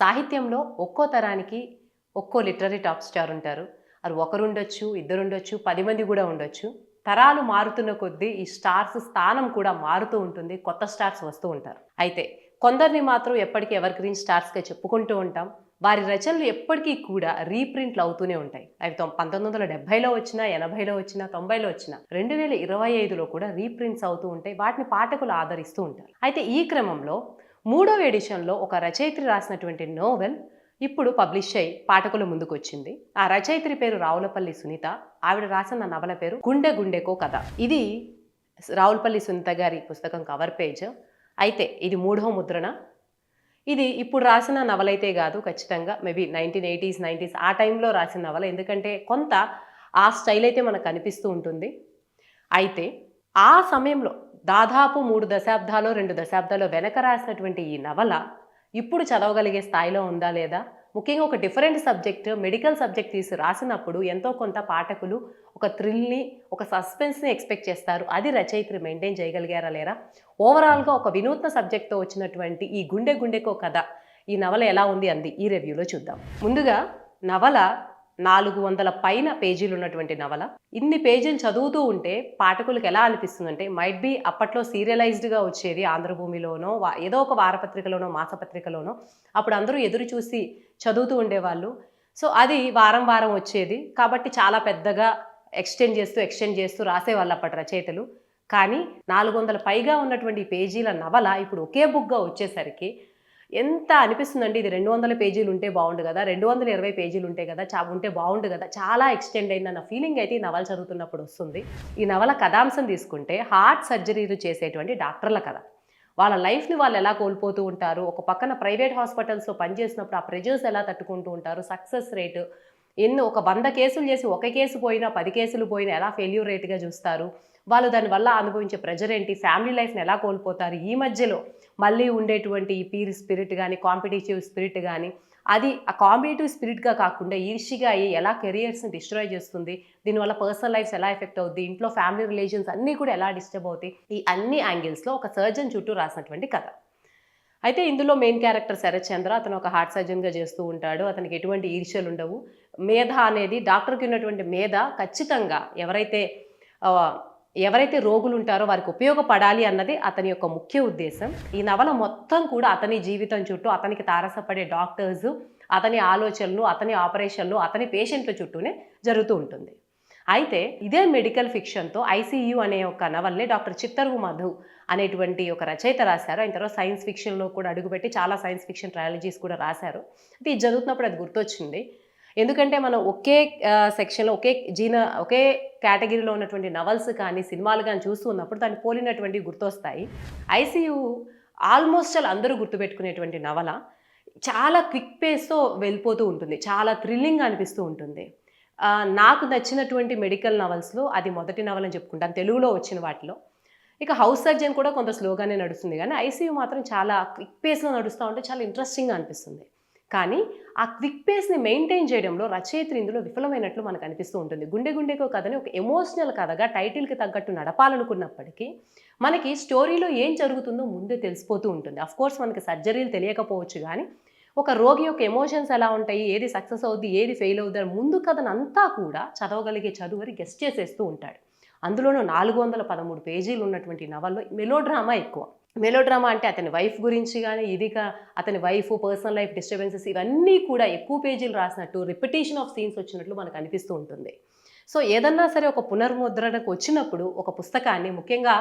సాహిత్యంలో ఒక్కో తరానికి ఒక్కో లిటరీ టాప్ స్టార్ ఉంటారు. అది ఒకరు ఉండొచ్చు ఇద్దరు ఉండొచ్చు పది మంది కూడా ఉండొచ్చు. తరాలు మారుతున్న కొద్దీ ఈ స్టార్స్ స్థానం కూడా మారుతూ ఉంటుంది కొత్త స్టార్స్ వస్తూ ఉంటారు. అయితే కొందరిని మాత్రం ఎప్పటికీ ఎవర్ గ్రీన్ స్టార్స్గా చెప్పుకుంటూ ఉంటాం. వారి రచనలు ఎప్పటికీ కూడా రీప్రింట్లు అవుతూనే ఉంటాయి. అవి తొం- పంతొమ్మిది వందల డెబ్బైలో వచ్చినా ఎనభైలో వచ్చినా తొంభైలో వచ్చినా రెండు వేల ఇరవై ఐదులో కూడా రీప్రింట్స్ అవుతూ ఉంటాయి. వాటిని పాఠకులు ఆదరిస్తూ ఉంటారు. అయితే ఈ క్రమంలో మూడవ ఎడిషన్లో ఒక రచయిత్రి రాసినటువంటి నోవెల్ ఇప్పుడు పబ్లిష్ అయ్యి పాఠకుల ముందుకొచ్చింది. ఆ రచయిత్రి పేరు రావులపల్లి సునీత ఆవిడ రాసిన నవల పేరు గుండె గుండెకో కథ. ఇది రావులపల్లి సునీత గారి పుస్తకం కవర్ పేజ్. అయితే ఇది మూడవ ముద్రణ. ఇది ఇప్పుడు రాసిన నవలైతే కాదు ఖచ్చితంగా మేబీ నైన్టీన్ ఎయిటీస్ నైంటీస్ ఆ టైంలో రాసిన నవల. ఎందుకంటే కొంత ఆ స్టైల్ అయితే మనకు కనిపిస్తూ ఉంటుంది. అయితే ఆ సమయంలో దాదాపు మూడు దశాబ్దాలు రెండు దశాబ్దాలు వెనక రాసినటువంటి ఈ నవల ఇప్పుడు చదవగలిగే స్థాయిలో ఉందా లేదా? ముఖ్యంగా ఒక డిఫరెంట్ సబ్జెక్ట్ మెడికల్ సబ్జెక్ట్ తీసి రాసినప్పుడు ఎంతో కొంత పాఠకులు ఒక థ్రిల్ని ఒక సస్పెన్స్ని ఎక్స్పెక్ట్ చేస్తారు. అది రచయిత్రి మెయింటైన్ చేయగలిగారా లేరా ఓవరాల్గా ఒక వినూత్న సబ్జెక్ట్తో వచ్చినటువంటి ఈ గుండె గుండెకో కథ ఈ నవల ఎలా ఉంది అంది ఈ రివ్యూలో చూద్దాం. ముందుగా నవల నాలుగు వందల పైన పేజీలు ఉన్నటువంటి నవల. ఇన్ని పేజీలు చదువుతూ ఉంటే పాఠకులకు ఎలా అనిపిస్తుందంటే మైట్ బి అప్పట్లో సీరియలైజ్డ్గా వచ్చేది ఆంధ్రభూమిలోనో వా- ఏదో ఒక వారపత్రికలోనో మాసపత్రికలోనో. అప్పుడు అందరూ ఎదురు చూసి చదువుతూ ఉండేవాళ్ళు. సో అది వారం వారం వచ్చేది. కాబట్టి చాలా పెద్దగా ఎక్స్టెండ్ చేస్తూ ఎక్స్టెండ్ చేస్తూ రాసేవాళ్ళు అప్పటి రచయితలు. కానీ నాలుగు వందల పైగా ఉన్నటువంటి పేజీల నవల ఇప్పుడు ఒకే బుక్గా వచ్చేసరికి ఎంత అనిపిస్తుందండి ఇది రెండు వందల పేజీలు ఉంటే బాగుండు కదా రెండు వందల ఇరవై పేజీలు ఉంటే కదా చా ఉంటే బాగుండు కదా చాలా ఎక్స్టెండ్ అయిందన్న ఫీలింగ్ అయితే ఈ నవల చదువుతున్నప్పుడు వస్తుంది. ఈ నవల కథాంశం తీసుకుంటే హార్ట్ సర్జరీలు చేసేటువంటి డాక్టర్ల కథ. వాళ్ళ లైఫ్ని వాళ్ళు ఎలా కోల్పోతూ ఉంటారు ఒక పక్కన ప్రైవేట్ హాస్పిటల్స్లో పనిచేసినప్పుడు ఆ ప్రెజర్స్ ఎలా తట్టుకుంటూ ఉంటారు సక్సెస్ రేటు ఎన్ని ఒక వంద కేసులు చేసి ఒక కేసు పోయినా పది కేసులు పోయినా ఎలా ఫెయిల్యూర్ రేట్గా చూస్తారు వాళ్ళు దానివల్ల అనుభవించే ప్రెజర్ ఏంటి ఫ్యామిలీ లైఫ్ని ఎలా కోల్పోతారు? ఈ మధ్యలో మళ్ళీ ఉండేటువంటి ఈ పీర్ స్పిరిట్ కానీ కాంపిటేటివ్ స్పిరిట్ కానీ అది ఆ కాంపిటేటివ్ స్పిరిట్గా కాకుండా ఈర్షిగా అయ్యి ఎలా కెరియర్స్ని డిస్ట్రాయ్ చేస్తుంది? దీనివల్ల పర్సనల్ లైఫ్స్ ఎలా ఎఫెక్ట్ అవుద్ది? ఇంట్లో ఫ్యామిలీ రిలేషన్స్ అన్నీ కూడా ఎలా డిస్టర్బ్ అవుతాయి? ఈ అన్ని యాంగిల్స్లో ఒక సర్జన్ చుట్టూ రాసినటువంటి కథ. అయితే ఇందులో మెయిన్ క్యారెక్టర్ శరత్ చంద్ర అతను ఒక హార్ట్ సర్జన్గా చేస్తూ ఉంటాడు. అతనికి ఎటువంటి ఈర్ష్యలు ఉండవు. మేధ అనేది డాక్టర్కి ఉన్నటువంటి మేధ ఖచ్చితంగా ఎవరైతే ఎవరైతే రోగులు ఉంటారో వారికి ఉపయోగపడాలి అన్నది అతని యొక్క ముఖ్య ఉద్దేశం. ఈ నవల మొత్తం కూడా అతని జీవితం చుట్టూ అతనికి తారసపడే డాక్టర్స్ అతని ఆలోచనలు అతని ఆపరేషన్లు అతని పేషెంట్ల చుట్టూనే జరుగుతూ ఉంటుంది. అయితే ఇదే మెడికల్ ఫిక్షన్తో ఐసీయూ అనే ఒక నవల్ని డాక్టర్ చిత్తరువు మధు అనేటువంటి ఒక రచయిత రాశారు. ఆయన తర్వాత సైన్స్ ఫిక్షన్లో కూడా అడుగుపెట్టి చాలా సైన్స్ ఫిక్షన్ ట్రయాలజీస్ కూడా రాశారు. అయితే ఇది చదువుతున్నప్పుడు అది గుర్తొచ్చింది. ఎందుకంటే మనం ఒకే సెక్షన్లో ఒకే జీన ఒకే కేటగిరీలో ఉన్నటువంటి నవల్స్ కానీ సినిమాలు కానీ చూస్తూ ఉన్నప్పుడు దాన్ని పోలినటువంటి గుర్తొస్తాయి. ఐసీయూ ఆల్మోస్ట్ అలా అందరూ గుర్తుపెట్టుకునేటువంటి నవల చాలా క్విక్ పేస్తో వెళ్ళిపోతూ ఉంటుంది. చాలా థ్రిల్లింగ్ అనిపిస్తూ ఉంటుంది. నాకు నచ్చినటువంటి మెడికల్ నవల్స్లో అది మొదటి నవల్ అని చెప్పుకుంటాను తెలుగులో వచ్చిన వాటిలో. ఇక హౌస్ సర్జన్ కూడా కొంత స్లోగానే నడుస్తుంది. కానీ ఐసీయూ మాత్రం చాలా క్విక్ పేస్లో నడుస్తూ ఉంటే చాలా ఇంట్రెస్టింగ్గా అనిపిస్తుంది. కానీ ఆ క్విక్ పేస్ని మెయింటైన్ చేయడంలో రచయిత్రి ఇందులో విఫలమైనట్లు మనకు అనిపిస్తూ ఉంటుంది. గుండె గుండెకో కథని ఒక ఎమోషనల్ కథగా టైటిల్కి తగ్గట్టు నడపాలనుకున్నప్పటికీ మనకి స్టోరీలో ఏం జరుగుతుందో ముందే తెలిసిపోతూ ఉంటుంది. అఫ్ కోర్స్ మనకి సర్జరీలు తెలియకపోవచ్చు కానీ ఒక రోగి యొక్క ఎమోషన్స్ ఎలా ఉంటాయి ఏది సక్సెస్ అవుద్ది ఏది ఫెయిల్ అవుద్ది అని ముందు కథనంతా కూడా చదవగలిగే చదువుని గెస్ట్ చేసేస్తూ ఉంటాడు. అందులోనూ నాలుగు వందల పదమూడు పేజీలు ఉన్నటువంటి నవల్లో మెలోడ్రామా ఎక్కువ. మెలోడ్రామా అంటే అతని వైఫ్ గురించి కానీ ఇదిగా అతని వైఫ్ పర్సనల్ లైఫ్ డిస్టర్బెన్సెస్ ఇవన్నీ కూడా ఎక్కువ పేజీలు రాసినట్టు రిపిటేషన్ ఆఫ్ సీన్స్ వచ్చినట్లు మనకు అనిపిస్తూ ఉంటుంది. సో ఏదన్నా సరే ఒక పునర్ముద్రణకు వచ్చినప్పుడు ఒక పుస్తకాన్ని ముఖ్యంగా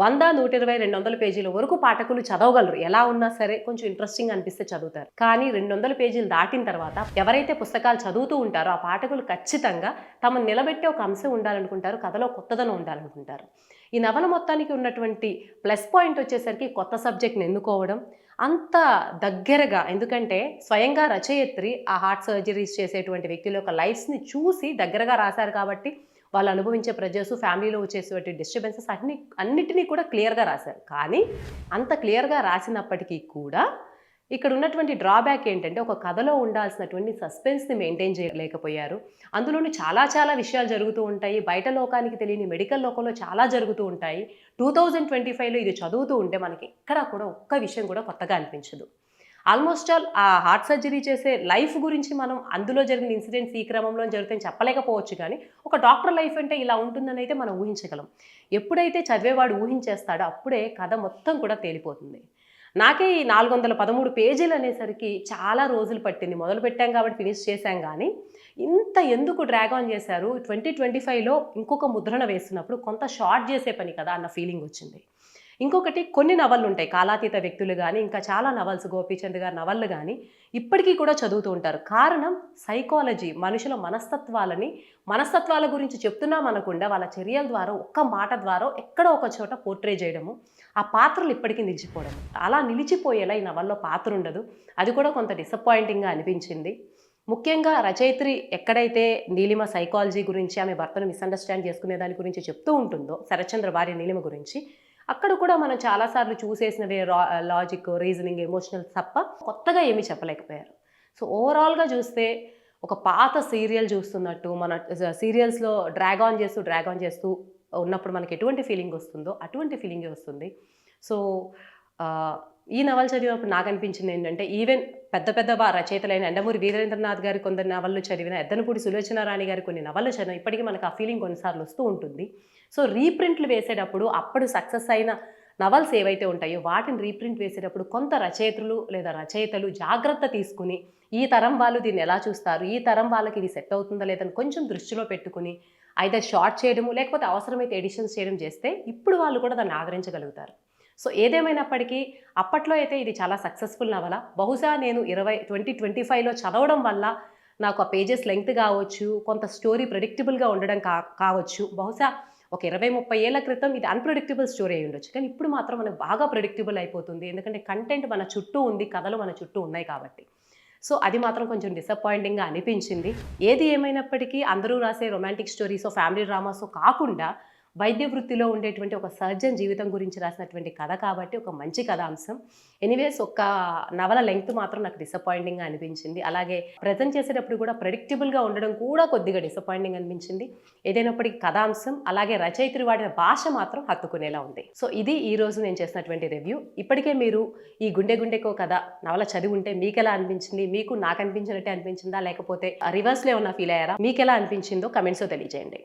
వంద నూట ఇరవై రెండు వందల పేజీల వరకు పాఠకులు చదవగలరు. ఎలా ఉన్నా సరే కొంచెం ఇంట్రెస్టింగ్ అనిపిస్తే చదువుతారు. కానీ రెండు వందల పేజీలు దాటిన తర్వాత ఎవరైతే పుస్తకాలు చదువుతూ ఉంటారో ఆ పాఠకులు ఖచ్చితంగా తమ నిలబెట్టే ఒక అంశం ఉండాలనుకుంటారు కథలో కొత్తదనం ఉండాలనుకుంటారు. ఈ నవల మొత్తానికి ఉన్నటువంటి ప్లస్ పాయింట్ వచ్చేసరికి కొత్త సబ్జెక్ట్ని ఎన్నుకోవడం అంత దగ్గరగా ఎందుకంటే స్వయంగా రచయిత్రి ఆ హార్ట్ సర్జరీస్ చేసేటువంటి వ్యక్తుల యొక్క లైఫ్స్ని చూసి దగ్గరగా రాశారు కాబట్టి వాళ్ళు అనుభవించే ప్రజెస్ ఫ్యామిలీలో వచ్చేసేటువంటి డిస్టర్బెన్సెస్ అన్ని అన్నిటినీ కూడా క్లియర్గా రాశారు. కానీ అంత క్లియర్గా రాసినప్పటికీ కూడా ఇక్కడ ఉన్నటువంటి డ్రాబ్యాక్ ఏంటంటే ఒక కథలో ఉండాల్సినటువంటి సస్పెన్స్ని మెయింటైన్ చేయలేకపోయారు. అందులోనూ చాలా చాలా విషయాలు జరుగుతూ ఉంటాయి. బయట లోకానికి తెలియని మెడికల్ లోకంలో చాలా జరుగుతూ ఉంటాయి. టూ థౌజండ్ ట్వంటీ ఫైవ్లో ఇది చదువుతూ ఉంటే మనకి ఎక్కడా కూడా ఒక్క విషయం కూడా కొత్తగా అనిపించదు. ఆల్మోస్ట్ ఆల్ ఆ హార్ట్ సర్జరీ చేసే లైఫ్ గురించి మనం అందులో జరిగిన ఇన్సిడెంట్స్ ఈ క్రమంలో జరుగుతాయని చెప్పలేకపోవచ్చు కానీ ఒక డాక్టర్ లైఫ్ అంటే ఇలా ఉంటుందని అయితే మనం ఊహించగలం. ఎప్పుడైతే చదివేవాడు ఊహించేస్తాడో అప్పుడే కథ మొత్తం కూడా తేలిపోతుంది. నాకే ఈ నాలుగు వందల పదమూడు పేజీలు అనేసరికి చాలా రోజులు పట్టింది. మొదలు పెట్టాం కాబట్టి ఫినిష్ చేశాం కానీ ఇంత ఎందుకు డ్రాగ్ ఆన్ చేశారు? ట్వంటీ ట్వంటీ ఫైవ్లో ఇంకొక ముద్రణ వేస్తున్నప్పుడు కొంత షార్ట్ చేసే పని కదా అన్న ఫీలింగ్ వచ్చింది. ఇంకొకటి కొన్ని నవళ్ళు ఉంటాయి. కాలాతీత వ్యక్తులు కానీ ఇంకా చాలా నవల్స్ గోపీచంద్ గారి నవళ్ళు కానీ ఇప్పటికీ కూడా చదువుతూ ఉంటారు. కారణం సైకాలజీ. మనుషుల మనస్తత్వాలని మనస్తత్వాల గురించి చెప్తున్నాం అనకుండా వాళ్ళ చర్యల ద్వారా ఒక్క మాట ద్వారా ఎక్కడో ఒక చోట పోర్ట్రే చేయడము ఆ పాత్రలు ఇప్పటికీ నిలిచిపోవడం అలా నిలిచిపోయేలా ఈ నవల్లో పాత్ర ఉండదు. అది కూడా కొంత డిసప్పాయింటింగ్గా అనిపించింది. ముఖ్యంగా రచయిత్రి ఎక్కడైతే నీలిమ సైకాలజీ గురించి ఆమె భర్తను మిస్అండర్స్టాండ్ చేసుకునే దాని గురించి చెప్తూ ఉంటుందో శరత్చంద్ర భార్య నీలిమ గురించి అక్కడ కూడా మనం చాలాసార్లు చూసేసినవే లాజిక్ రీజనింగ్ ఎమోషనల్ తప్ప కొత్తగా ఏమీ చెప్పలేకపోయారు. సో ఓవరాల్గా చూస్తే ఒక పాత సీరియల్ చూస్తున్నట్టు మన సీరియల్స్లో డ్రాగ్ ఆన్ చేస్తూ డ్రాగ్ ఆన్ చేస్తూ ఉన్నప్పుడు మనకి ఎటువంటి ఫీలింగ్ వస్తుందో అటువంటి ఫీలింగే వస్తుంది. సో ఈ నవల చదివినప్పుడు నాకు అనిపించింది ఏంటంటే ఈవెన్ పెద్ద పెద్ద రచయితలైన ఎండమూరి వీరేంద్రనాథ్ గారి కొందరు నవళ్ళు చదివిన ఎద్దనపూడి సులోచన రాణి గారి కొన్ని నవళ్ళు చదివిన ఇప్పటికీ మనకు ఆ ఫీలింగ్ కొన్నిసార్లు వస్తూ ఉంటుంది. సో రీప్రింట్లు వేసేటప్పుడు అప్పుడు సక్సెస్ అయిన నవల్స్ ఏవైతే ఉంటాయో వాటిని రీప్రింట్ వేసేటప్పుడు కొంత రచయితలు లేదా రచయితలు జాగ్రత్త తీసుకుని ఈ తరం వాళ్ళు దీన్ని ఎలా చూస్తారు? ఈ తరం వాళ్ళకి ఇది సెట్ అవుతుందా లేదని కొంచెం దృష్టిలో పెట్టుకుని అయితే షార్ట్ చేయడము లేకపోతే అవసరమైతే ఎడిషన్స్ చేయడం చేస్తే ఇప్పుడు వాళ్ళు కూడా దాన్ని ఆదరించగలుగుతారు. సో ఏదేమైనప్పటికీ అప్పట్లో అయితే ఇది చాలా సక్సెస్ఫుల్ నవల. బహుశా నేను ఇరవై ట్వంటీ ట్వంటీ ఫైవ్లో చదవడం వల్ల నాకు ఆ పేజెస్ లెంగ్త్ కావచ్చు కొంత స్టోరీ ప్రిడిక్టబుల్గా ఉండడం కా కావచ్చు. బహుశా ఒక ఇరవై ముప్పై ఏళ్ళ క్రితం ఇది అన్ప్రెడిక్టబుల్ స్టోరీ అయి ఉండొచ్చు. కానీ ఇప్పుడు మాత్రం మనకు బాగా ప్రిడిక్టబుల్ అయిపోతుంది. ఎందుకంటే కంటెంట్ మన చుట్టూ ఉంది కథలు మన చుట్టూ ఉన్నాయి కాబట్టి. సో అది మాత్రం కొంచెం డిసప్పాయింటింగ్గా అనిపించింది. ఏది ఏమైనప్పటికీ అందరూ రాసే రొమాంటిక్ స్టోరీస్ ఫ్యామిలీ డ్రామాస్ కాకుండా వైద్య వృత్తిలో ఉండేటువంటి ఒక సర్జన్ జీవితం గురించి రాసినటువంటి కథ కాబట్టి ఒక మంచి కథాంశం. ఎనీవేస్ ఒక నవల లెంగ్త్ మాత్రం నాకు డిసప్పాయింటింగ్గా అనిపించింది. అలాగే ప్రజెంట్ చేసేటప్పుడు కూడా ప్రెడిక్టబుల్గా ఉండడం కూడా కొద్దిగా డిసప్పాయింటింగ్ అనిపించింది. ఏదైనప్పటికీ కథాంశం అలాగే రచయిత్రి వాడిన భాష మాత్రం హత్తుకునేలా ఉంది. సో ఇది ఈ రోజు నేను చేసినటువంటి రివ్యూ ఇప్పటికే మీరు ఈ గుండె గుండెకో కథ నవల చదివి ఉంటే మీకు ఎలా అనిపించింది? మీకు నాకు అనిపించినట్టే అనిపించిందా? లేకపోతే రివర్స్లో ఏమన్నా ఫీల్ అయ్యారా? మీకు ఎలా అనిపించిందో కమెంట్స్లో తెలియజేయండి.